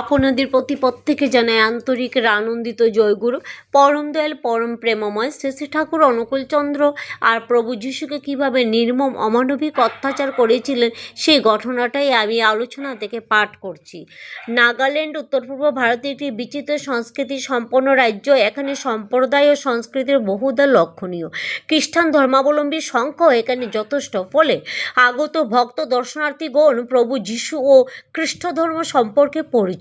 আপনাদের প্রতি প্রত্যেকে জানায় আন্তরিক আনন্দিত জয়গুরু। পরম দয়াল, পরম প্রেমময় শ্রী শ্রী ঠাকুর অনুকূলচন্দ্র আর প্রভু যিশুকে কীভাবে নির্মম, অমানবিক অত্যাচার করেছিলেন সেই ঘটনাটাই আমি আলোচনা থেকে পাঠ করছি। নাগাল্যান্ড, উত্তর পূর্ব ভারতের একটি বিচিত্র সংস্কৃতি সম্পন্ন রাজ্য। এখানে সম্প্রদায় ও সংস্কৃতির বহুদা লক্ষণীয়। খ্রিস্টান ধর্মাবলম্বীর সংখ্যাও এখানে যথেষ্ট। ফলে আগত ভক্ত দর্শনার্থীগণ প্রভু যিশু ও খ্রিস্ট ধর্ম সম্পর্কে পরিচিত।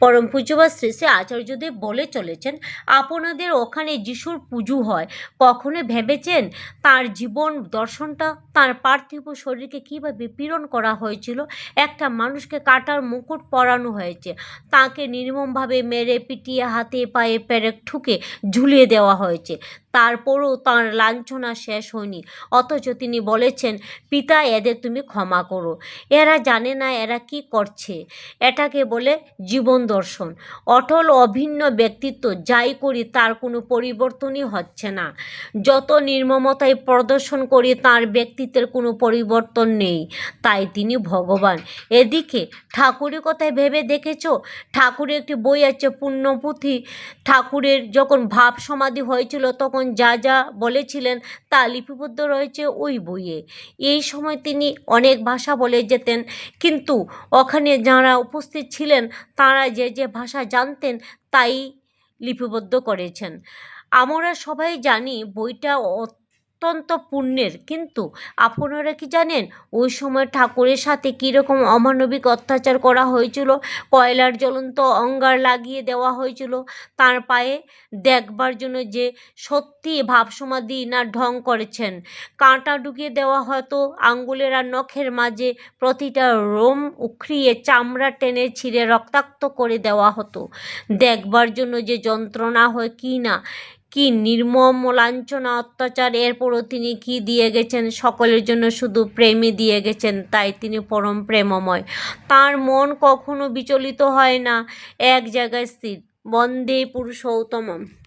পরম পূজ্যবাদ শ্রী শ্রী আচার্যদেব বলে চলেছেন, আপনাদের ওখানে যিশুর পুজো হয়, কখনো ভেবেছেন তার জীবন দর্শনটা, তার পার্থিব শরীরকে কীভাবে পীড়ন করা হয়েছিল? একটা মানুষকে কাটার মুকুট পরানো হয়েছে, তাকে নির্মমভাবে মেরে পিটিয়ে হাতে পায়ে পেরেক ঠুকে ঝুলিয়ে দেওয়া হয়েছে। তারপরও তার লাঞ্ছনা শেষ হয়নি। অথচ তিনি বলেছেন, পিতা, এদের তুমি ক্ষমা করো। এরা জানে না এরা কি করছে। এটাকে বলে জীবন দর্শন। অটল, অভিন্ন ব্যক্তিত্ব যাই করি তার কোনো পরিবর্তনই হচ্ছে না। যত নির্মমতায় প্রদর্শন করি তার ব্যক্তিত্বের কোনো পরিবর্তন নেই। তাই তিনি ভগবান। এদিকে ঠাকুরের কথায় ভেবে দেখেছ? ঠাকুরের একটি বই আছে, পুণ্যপুঁথি। ঠাকুরের যখন ভাব সমাধি হয়েছিল তখন যা যা বলেছিলেন তা লিপিবদ্ধ রয়েছে ওই বইয়ে। এই সময় তিনি অনেক ভাষা বলে যেতেন, কিন্তু ওখানে যারা উপস্থিত ছিলেন, তারা যে যে ভাষা জানতেন তাই লিপিবদ্ধ করেছেন। আমরা সবাই জানি বইটা অত্যন্ত পুণ্যের। কিন্তু আপনারা কি জানেন, ওই সময় ঠাকুরের সাথে কীরকম অমানবিক অত্যাচার করা হয়েছিল? কয়লার জ্বলন্ত অঙ্গার লাগিয়ে দেওয়া হয়েছিল। তার পায়ে দেখবার জন্য যে সত্যি ভাবসমাধি না ঢং করেছেন। কাঁটা ঢুকিয়ে দেওয়া হয়তো আঙ্গুলের আর নখের মাঝে প্রতিটা রোম উখড়িয়ে চামড়া টেনে ছিঁড়ে রক্তাক্ত করে দেওয়া হতো। দেখবার জন্য যে যন্ত্রণা হয় কি না কি নির্মম লাঞ্ছনা অত্যাচার। এরপরও তিনি কি দিয়ে গেছেন? সকলের জন্য শুধু প্রেমই দিয়ে গেছেন, তাই তিনি পরম প্রেমময়। তার মন কখনো বিচলিত হয় না, এক জায়গায় স্থির। বন্দে পুরুষোত্তমম।